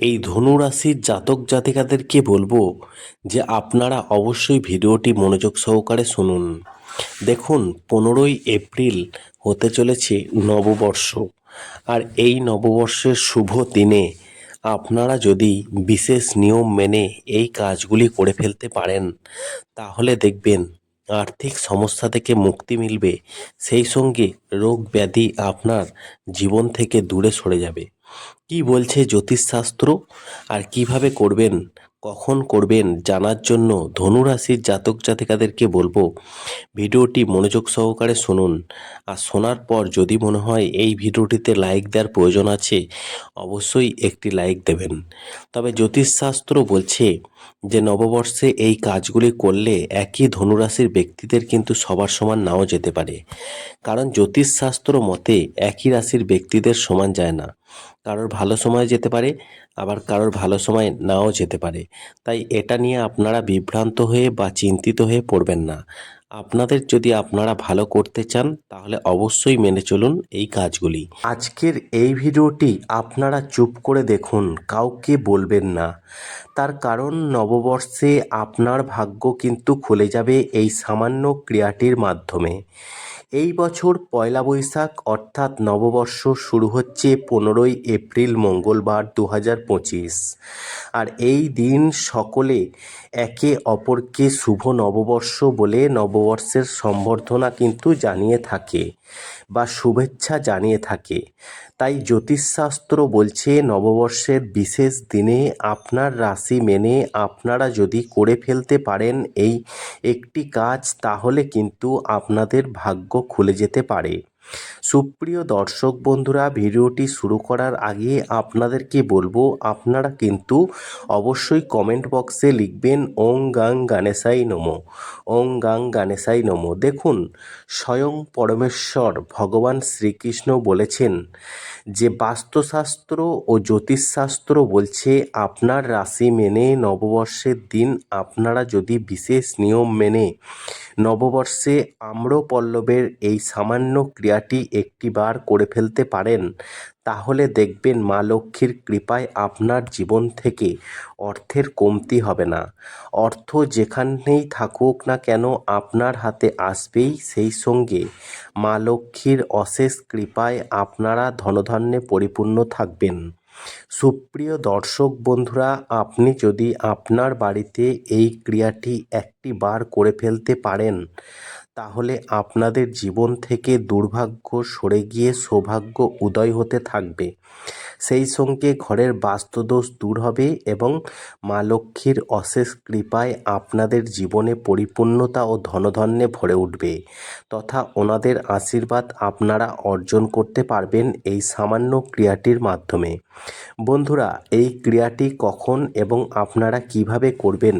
এই ধনু রাশির জাতক জাতিকাদেরকে বলব যে আপনারা অবশ্যই ভিডিওটি মনোযোগ সহকারে শুনুন। দেখুন, পনেরোই এপ্রিল হতে চলেছে নববর্ষ। আর এই নববর্ষের শুভ দিনে আপনারা যদি বিশেষ নিয়ম মেনে এই কাজগুলি করে ফেলতে পারেন, তাহলে দেখবেন আর্থিক সমস্যা থেকে মুক্তি মিলবে। সেই সঙ্গে রোগ ব্যাধি আপনার জীবন থেকে দূরে সরে যাবে। কি বলছে জ্যোতিষশাস্ত্র? আর কীভাবে করবেন? কখন করবেন? জানার জন্য ধনুরাশির জাতক জাতিকাদেরকে বলব, ভিডিওটি মনোযোগ সহকারে শুনুন। আর শোনার পর যদি মনে হয় এই ভিডিওটিতে লাইক দেওয়ার প্রয়োজন আছে, অবশ্যই একটি লাইক দেবেন। তবে জ্যোতিষশাস্ত্র বলছে যে, নববর্ষে এই কাজগুলি করলে একই ধনুরাশির ব্যক্তিদের কিন্তু সবার সমান নাও যেতে পারে। কারণ জ্যোতিষশাস্ত্র মতে, একই রাশির ব্যক্তিদের সমান যায় না। কারোর ভালো সময় যেতে পারে, আবার কারোর ভালো সময় নাও যেতে পারে। তাই এটা নিয়ে আপনারা বিভ্রান্ত হয়ে বা চিন্তিত হয়ে পড়বেন না। আপনাদের যদি আপনারা ভালো করতে চান, তাহলে অবশ্যই মেনে চলুন এই কাজগুলি। আজকের এই ভিডিওটি আপনারা চুপ করে দেখুন, কাউকে বলবেন না। তার কারণ নববর্ষে আপনার ভাগ্য কিন্তু খুলে যাবে এই সামান্য ক্রিয়াটির মাধ্যমে। এই বছর পয়লা বৈশাখ অর্থাৎ নববর্ষ শুরু হচ্ছে পনেরোই এপ্রিল মঙ্গলবার দু হাজার পঁচিশ। আর এই দিন সকলে একে অপরকে শুভ নববর্ষ বলে নববর্ষের সম্বর্ধনা কিন্তু জানিয়ে থাকে বা শুভেচ্ছা জানিয়ে থাকে। তাই জ্যোতিষশাস্ত্র বলছে নববর্ষের বিশেষ দিনে আপনার রাশি মেনে আপনারা যদি করে ফেলতে পারেন এই একটি কাজ, তাহলে কিন্তু আপনাদের ভাগ্য খুলে যেতে পারে। সুপ্রিয় দর্শক বন্ধুরা, ভিডিওটি শুরু করার আগে আপনাদেরকে বলব, আপনারা কিন্তু অবশ্যই কমেন্ট বক্সে লিখবেন, ওং গাং গানেশাই নমো ওং গাং গানেশাই নমো দেখুন, স্বয়ং পরমেশ্বর ভগবান শ্রীকৃষ্ণ বলেছেন যে, বাস্তুশাস্ত্র ও জ্যোতিষশাস্ত্র বলছে, আপনার রাশি মেনে নববর্ষের দিন আপনারা যদি বিশেষ নিয়ম মেনে নববর্ষে আম্রপল্লবের এই সামান্য ক্রিয়াটি একটিবার করে ফেলতে পারেন, তাহলে দেখবেন মা লক্ষ্মীর কৃপায় আপনার জীবন থেকে অর্থের কমতি হবে না। অর্থ যেখানেই থাকুক না কেন আপনার হাতে আসবেই সেই সঙ্গে। মা লক্ষ্মীর অশেষ কৃপায় আপনারা ধনধান্যে পরিপূর্ণ থাকবেন। সুপ্রিয় দর্শক বন্ধুরা, আপনি যদি আপনার বাড়িতে এই ক্রিয়াটি একটি বার করে ফেলতে পারেন তাহলে আপনাদের জীবন থেকে দুর্ভাগ্য সরে গিয়ে সৌভাগ্য উদয় হতে থাকবে। সেই সঙ্গে ঘরের বাস্তুদোষ দূর হবে এবং মা লক্ষ্মীর অশেষ কৃপায় আপনাদের জীবনে পরিপূর্ণতা ও ধনধান্যে ভরে উঠবে তথা ওনাদের আশীর্বাদ আপনারা অর্জন করতে পারবেন এই সামান্য ক্রিয়াটির মাধ্যমে। বন্ধুরা, এই ক্রিয়াটি কখন এবং আপনারা কীভাবে করবেন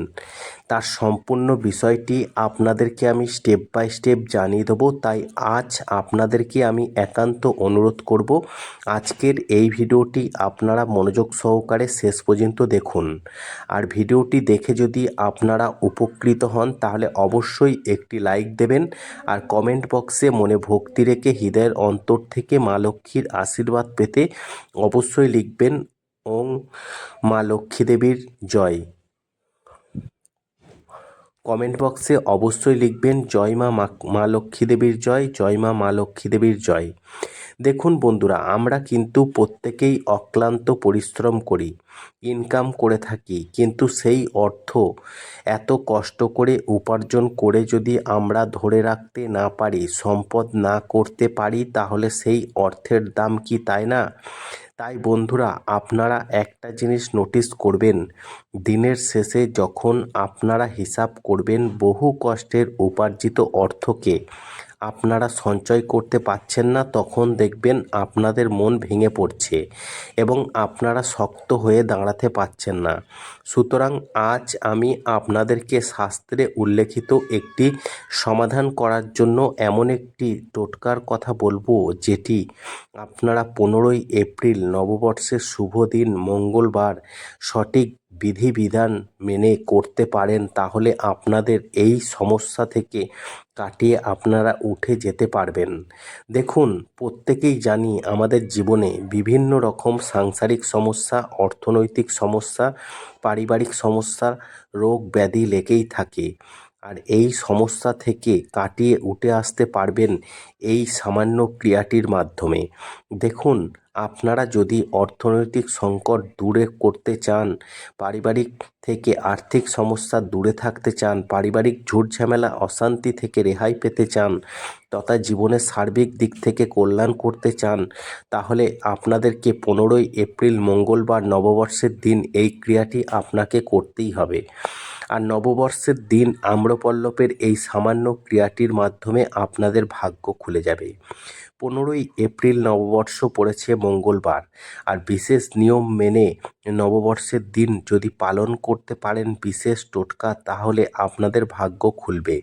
তার সম্পূর্ণ বিষয়টি আপনাদেরকে আমি স্টেপ বাই স্টেপ জানিয়ে দেবো। তাই আজ আপনাদেরকে আমি একান্ত অনুরোধ করব, আজকের এই ভিডিওটি আপনারা মনোযোগ সহকারে শেষ পর্যন্ত দেখুন। আর ভিডিওটি দেখে যদি আপনারা উপকৃত হন, তাহলে অবশ্যই একটি লাইক দেবেন আর কমেন্ট বক্সে মনে ভক্তি রেখে হৃদয়ের অন্তর থেকে মা লক্ষ্মীর আশীর্বাদ পেতে অবশ্যই লিখবেন, ওং মা লক্ষ্মী দেবীর জয়। কমেন্ট বক্সে অবশ্যই লিখবেন, জয় মা মা লক্ষ্মী দেবীর জয় জয় মা মা লক্ষ্মী দেবীর জয়। দেখুন বন্ধুরা, আমরা কিন্তু প্রত্যেকেই অক্লান্ত পরিশ্রম করি ইনকাম করে থাকি, কিন্তু সেই অর্থ এত কষ্ট করে উপার্জন করে যদি আমরা ধরে রাখতে না পারি, সম্পদ না করতে পারি, তাহলে সেই অর্থের দাম কি তাই না? তাই বন্ধুরা আপনারা একটা জিনিস নোটিস করবেন। দিনের শেষে যখন আপনারা হিসাব করবেন বহু কষ্টের উপার্জিত অর্থকে আপনারা সঞ্চয় করতে পারছেন না, তখন দেখবেন আপনাদের মন ভেঙে পড়ছে এবং আপনারা শক্ত হয়ে দাঁড়াতে পারছেন না। সুতরাং আজ আমি আপনাদেরকে শাস্ত্রে উল্লেখিত একটি সমাধান করার জন্য এমন একটি টোটকার কথা বলব, যেটি আপনারা পনেরোই এপ্রিল নববর্ষের শুভ দিন, মঙ্গলবার, সঠিক বিধিবিধান মেনে করতে পারেন, তাহলে আপনাদের এই সমস্যা থেকে কাটিয়ে আপনারা উঠে যেতে পারবেন। দেখুন, প্রত্যেকেই জানি আমাদের জীবনে বিভিন্ন রকম সাংসারিক সমস্যা, অর্থনৈতিক সমস্যা, পারিবারিক সমস্যা, রোগ ব্যাধি লেগেই থাকে। আর এই সমস্যা থেকে কাটিয়ে উঠে আসতে পারবেন এই সামান্য ক্রিয়াটির মাধ্যমে। দেখুন আপনারা যদি অর্থনৈতিক সংকট দূরে করতে চান, পারিবারিক থেকে আর্থিক সমস্যা দূরে থাকতে চান, পারিবারিক ঝুট ঝামেলা অশান্তি থেকে রেহাই পেতে চান, তথা জীবনের সার্বিক দিক থেকে কল্যাণ করতে চান, তাহলে আপনাদেরকে পনেরোই এপ্রিল মঙ্গলবার নববর্ষের দিন এই ক্রিয়াটি আপনাকে করতেই হবে। আর নববর্ষের দিন আম্রপল্লবের এই সামান্য ক্রিয়াটির মাধ্যমে আপনাদের ভাগ্য খুলে যাবে। পনেরোই এপ্রিল নববর্ষ পড়েছে মঙ্গলবার। আর বিশেষ নিয়ম মেনে নববর্ষের দিন যদি পালন করতে পারেন বিশেষ টোটকা, তাহলে আপনাদের ভাগ্য খুলবে।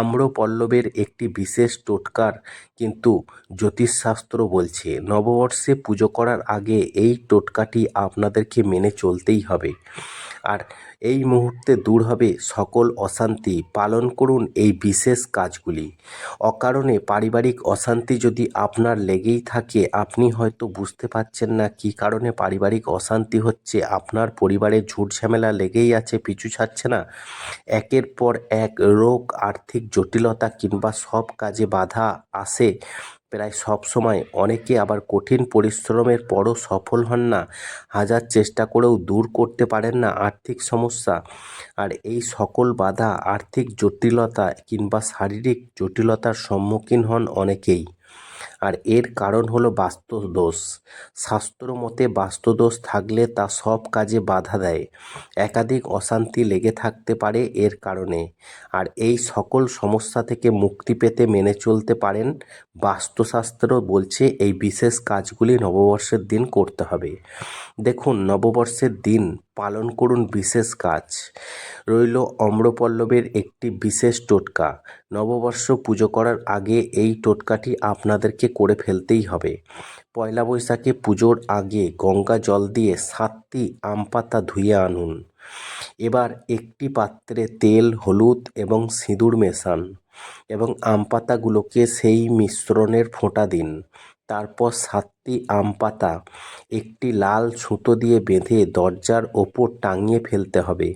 আম্রপল্লবের একটি বিশেষ টোটকার কিন্তু জ্যোতিষশাস্ত্র বলছে, নববর্ষে পুজো করার আগে এই টোটকাটি আপনাদেরকে মেনে চলতেই হবে। আর এই মুহূর্তে দূর হবে সকল অশান্তি। পালন করুন এই বিশেষ কাজগুলি। অকারণে পারিবারিক অশান্তি যদি আপনার লেগেই থাকে, আপনি হয়তো বুঝতে পারছেন না কী কারণে পারিবারিক অশান্তি হচ্ছে। আপনার পরিবারে ঝুট ঝামেলা লেগেই আছে, পিছু ছাড়ছে না। একের পর এক রোগ, আর্থিক জটিলতা কিংবা সব কাজে বাধা আসে। প্রায় সব সময় অনেকে আবার কঠিন পরিশ্রমের পরও সফল হন না। হাজার চেষ্টা করেও দূর করতে পারেন না আর্থিক সমস্যা। আর এই সকল বাধা আর্থিক জটিলতা কিংবা শারীরিক জটিলতার সম্মুখীন হন অনেকেই। আর এর কারণ হলো বাস্তুদোষ। শাস্ত্র মতে বাস্তুদোষ থাকলে তা সব কাজে বাধা দেয়। একাধিক অশান্তি লেগে থাকতে পারে এর কারণে। আর এই সকল সমস্যা থেকে মুক্তি পেতে মেনে চলতে পারেন বাস্তুশাস্ত্র বলছে এই বিশেষ কাজগুলি নববর্ষের দিন করতে হবে। দেখুন, নববর্ষের দিন পালন করুন বিশেষ কাজ। রইল অম্রপল্লবের একটি বিশেষ টোটকা। নববর্ষ পুজো করার আগে এই টোটকাটি আপনাদেরকে করে ফেলতেই হবে। পয়লা বৈশাখে পুজোর আগে গঙ্গা জল দিয়ে সাতটি আম পাতা ধুয়ে আনুন। এবার একটি পাত্রে তেল, হলুদ এবং সিঁদুর মেশান এবং আম পাতাগুলোকে সেই মিশ্রণের ফোঁটা দিন। তারপর সাতটি আম পাতা, একটি লাল সুতো দিয়ে বেঁধে দরজার ওপর টাঙিয়ে ফেলতে হবে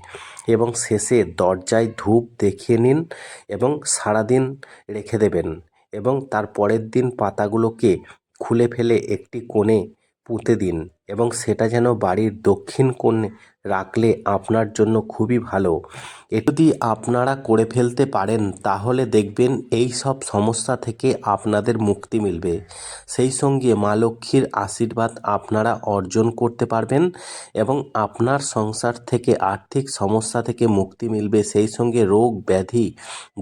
এবং শেষে দরজায় ধূপ দেখিয়ে নিন এবং সারাদিন রেখে দেবেন এবং তার পরের দিন পাতাগুলোকে খুলে ফেলে একটি কোণে পুঁতে দিন। এবং সেটা যেন বাড়ির দক্ষিণ কোণে রাখলে আপনার জন্য খুবই ভালো। এ যদি আপনারা করে ফেলতে পারেন, তাহলে দেখবেন এই সব সমস্যা থেকে আপনাদের মুক্তি মিলবে। সেই সঙ্গে মা লক্ষ্মীর আশীর্বাদ আপনারা অর্জন করতে পারবেন এবং আপনার সংসার থেকে আর্থিক সমস্যা থেকে মুক্তি মিলবে, সেই সঙ্গে রোগ ব্যাধি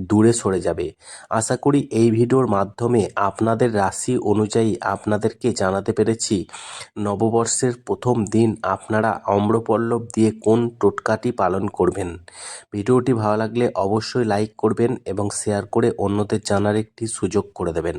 দূরে সরে যাবে। আশা করি এই ভিডিওর মাধ্যমে আপনাদের রাশি অনুযায়ী আপনাদেরকে জানাতে পেরেছি। নববর্ষের প্রথম দিন আপনারা অম্রপল্লব দিয়ে কোন টোটকাটি পালন করবেন? ভিডিওটি ভালো লাগলে অবশ্যই লাইক করবেন এবং শেয়ার করে অন্যদের জানার একটি সুযোগ করে দেবেন।